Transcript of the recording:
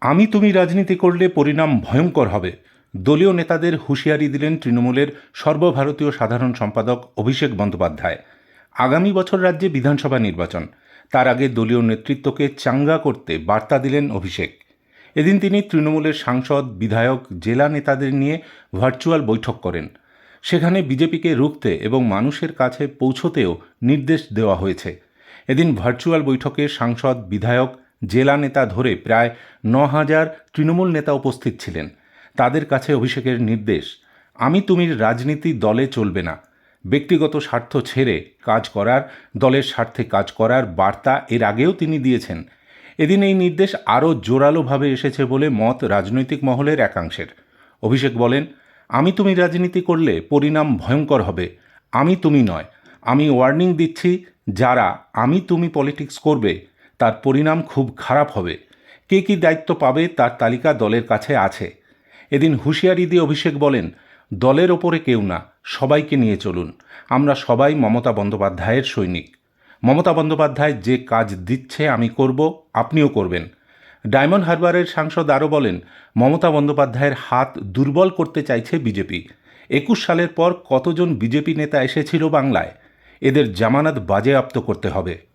আমি তুমি রাজনীতি করলে পরিণাম ভয়ঙ্কর হবে। দলীয় নেতাদের হুঁশিয়ারি দিলেন তৃণমূলের সর্বভারতীয় সাধারণ সম্পাদক অভিষেক বন্দ্যোপাধ্যায়। আগামী বছর রাজ্যে বিধানসভা নির্বাচন। তার আগে দলীয় নেতৃত্বকে চাঙ্গা করতে বার্তা দিলেন অভিষেক। এদিন তিনি তৃণমূলের সাংসদ, বিধায়ক, জেলা নেতাদের নিয়ে ভার্চুয়াল বৈঠক করেন। সেখানে বিজেপিকে রুখতে এবং মানুষের কাছে পৌঁছতেও নির্দেশ দেওয়া হয়েছে। এদিন ভার্চুয়াল বৈঠকে সাংসদ, বিধায়ক জেলা নেতা ধরে প্রায় ন হাজার তৃণমূল নেতা উপস্থিত ছিলেন। তাদের কাছে অভিষেকের নির্দেশ, আমি তুমির রাজনীতি দলে চলবে না। ব্যক্তিগত স্বার্থ ছেড়ে কাজ করার, দলের স্বার্থে কাজ করার বার্তা এর আগেও তিনি দিয়েছেন। এদিন এই নির্দেশ আরও জোরালোভাবে এসেছে বলে মত রাজনৈতিক মহলের একাংশের। অভিষেক বলেন, আমি তুমি রাজনীতি করলে পরিণাম ভয়ঙ্কর হবে। আমি তুমি নয়। আমি ওয়ার্নিং দিচ্ছি যারা আমি তুমি পলিটিক্স করবে। তার পরিণাম খুব খারাপ হবে। কে কী দায়িত্ব পাবে তার তালিকা দলের কাছে আছে। এদিন হুঁশিয়ারি দিয়ে অভিষেক বলেন, দলের ওপরে কেউ না, সবাইকে নিয়ে চলুন। আমরা সবাই মমতা বন্দ্যোপাধ্যায়ের সৈনিক। মমতা বন্দ্যোপাধ্যায় যে কাজ দিচ্ছে আমি করব, আপনিও করবেন। ডায়মন্ড হারবারের সাংসদ আরও বলেন, মমতা বন্দ্যোপাধ্যায়ের হাত দুর্বল করতে চাইছে বিজেপি। একুশ সালের পর কতজন বিজেপি নেতা এসেছিল বাংলায়? এদের জামানত বাজেয়াপ্ত করতে হবে।